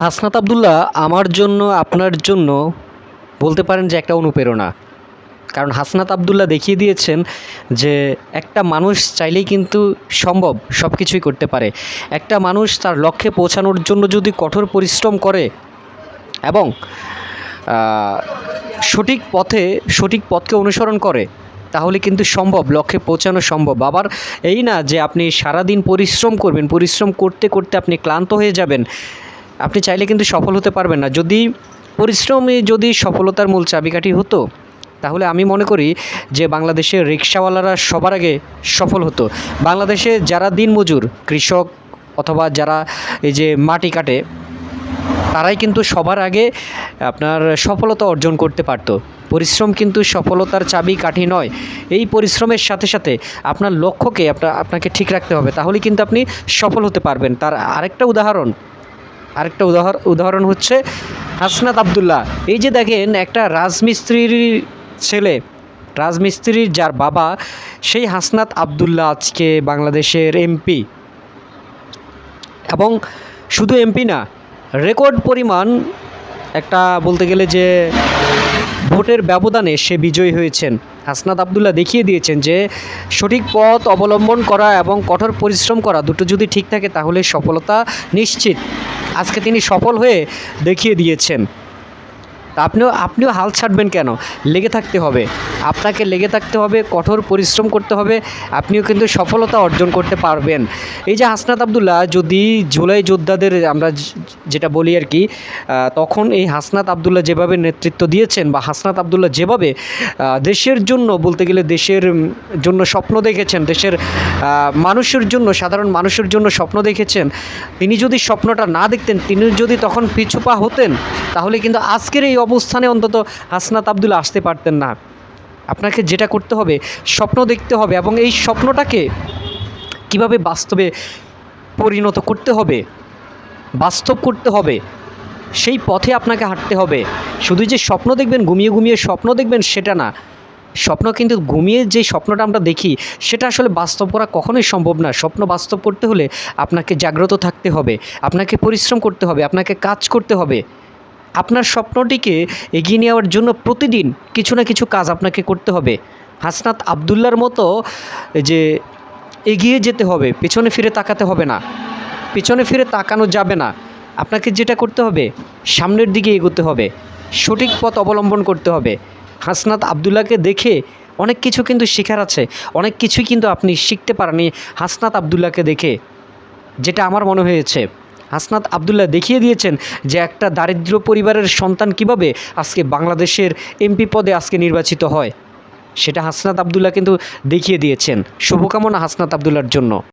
হাসনাত আবদুল্লাহ, আমার জন্য, আপনার জন্য বলতে পারেন যে একটা অনুপ্রেরণা। কারণ হাসনাত আবদুল্লাহ দেখিয়ে দিয়েছেন যে একটা মানুষ চাইলেই কিন্তু সম্ভব সব কিছুই করতে পারে। একটা মানুষ তার লক্ষ্যে পৌঁছানোর জন্য যদি কঠোর পরিশ্রম করে এবং সঠিক পথে, সঠিক পথকে অনুসরণ করে, তাহলে কিন্তু সম্ভব, লক্ষ্যে পৌঁছানো সম্ভব। আবার এই না যে আপনি সারাদিন পরিশ্রম করবেন, পরিশ্রম করতে করতে আপনি ক্লান্ত হয়ে যাবেন আপনি চাইলে কিন্তু সফল হতে পারবেন না। যদি পরিশ্রমই যদি সফলতার মূল চাবিকাঠি হতো, তাহলে আমি মনে করি যে বাংলাদেশের রিক্সাওয়ালারা সবার আগে সফল হতো। বাংলাদেশে যারা দিনমজুর, কৃষক অথবা যারা এই যে মাটি কাটে, তারাই কিন্তু সবার আগে আপনার সফলতা অর্জন করতে পারতো। পরিশ্রম কিন্তু সফলতার চাবি কাঠি নয়। এই পরিশ্রমের সাথে সাথে আপনার লক্ষ্যকে আপনার আপনাকে ঠিক রাখতে হবে। তাহলে কিন্তু আপনি সফল হতে পারবেন। তার আরেকটা উদাহরণ আরেকটা উদাহরণ উদাহরণ হচ্ছে হাসনাত আবদুল্লাহ। এই যে দেখেন, একটা রাজমিস্ত্রির ছেলে, রাজমিস্ত্রির যার বাবা, সেই হাসনাত আবদুল্লাহ আজকে বাংলাদেশের এমপি। এবং শুধু এমপি না, রেকর্ড পরিমাণ একটা বলতে গেলে যে ভোটের ব্যবধানে সে বিজয়ী হয়েছেন। হাসনাত আবদুল্লাহ দেখিয়ে দিয়েছেন যে, সঠিক পথ অবলম্বন করা এবং কঠোর পরিশ্রম করা দুটো যদি ঠিক থাকে, তাহলে সফলতা নিশ্চিত। আজকে তিনি সফল হয়ে দেখিয়ে দিয়েছেন। আপনিও আপনিও হাল ছাড়বেন কেন? লেগে থাকতে হবে। আপনাকে লেগে থাকতে হবে, কঠোর পরিশ্রম করতে হবে, আপনিও কিন্তু সফলতা অর্জন করতে পারবেন। এই যে হাসনাত আবদুল্লাহ, যদি জুলাই যোদ্ধাদের আমরা যেটা বলি আর কি তখন এই হাসনাত আবদুল্লাহ যেভাবে নেতৃত্ব দিয়েছেন বা হাসনাত আবদুল্লাহ যেভাবে দেশের জন্য বলতে গেলে দেশের জন্য স্বপ্ন দেখেছেন, দেশের মানুষের জন্য, সাধারণ মানুষের জন্য স্বপ্ন দেখেছেন, তিনি যদি স্বপ্নটা না দেখতেন, তিনি যদি তখন পিছুপা হতেন, তাহলে কিন্তু আজকের এই অবস্থানে অন্তত হাসনাত আব্দুল আসতে পারতেন না। আপনাকে যেটা করতে হবে, স্বপ্ন দেখতে হবে এবং এই স্বপ্নটাকে কীভাবে বাস্তবে পরিণত করতে হবে, বাস্তব করতে হবে, সেই পথে আপনাকে হাঁটতে হবে। শুধু যে স্বপ্ন দেখবেন, ঘুমিয়ে ঘুমিয়ে স্বপ্ন দেখবেন সেটা না। স্বপ্ন কিন্তু ঘুমিয়ে যে স্বপ্নটা আমরা দেখি, সেটা আসলে বাস্তব করা কখনোই সম্ভব না। স্বপ্ন বাস্তব করতে হলে আপনাকে জাগ্রত থাকতে হবে, আপনাকে পরিশ্রম করতে হবে, আপনাকে কাজ করতে হবে। আপনার স্বপ্নটিকে এগিয়ে নেওয়ার জন্য প্রতিদিন কিছু না কিছু কাজ আপনাকে করতে হবে। হাসনাত আবদুল্লার মতো যে এগিয়ে যেতে হবে, পেছনে ফিরে তাকাতে হবে না। পেছনে ফিরে তাকানো যাবে না। আপনাকে যেটা করতে হবে, সামনের দিকে এগোতে হবে। সঠিক পথ অবলম্বন করতে হবে। হাসনাত আবদুল্লাহকে দেখে অনেক কিছু কিন্তু শেখার আছে। অনেক কিছুই কিন্তু আপনি শিখতে পারেনি হাসনাত আবদুল্লাহকে দেখে। যেটা আমার মনে হয়েছে। হাসনাত আবদুল্লাহ দেখিয়ে দিয়েছেন যে একটা দারিদ্র পরিবারের সন্তান কীভাবে আজকে বাংলাদেশের এমপি পদে আজকে নির্বাচিত হয়, সেটা হাসনাত আবদুল্লাহ কিন্তু দেখিয়ে দিয়েছেন। শুভকামনা হাসনাত আবদুল্লার জন্য।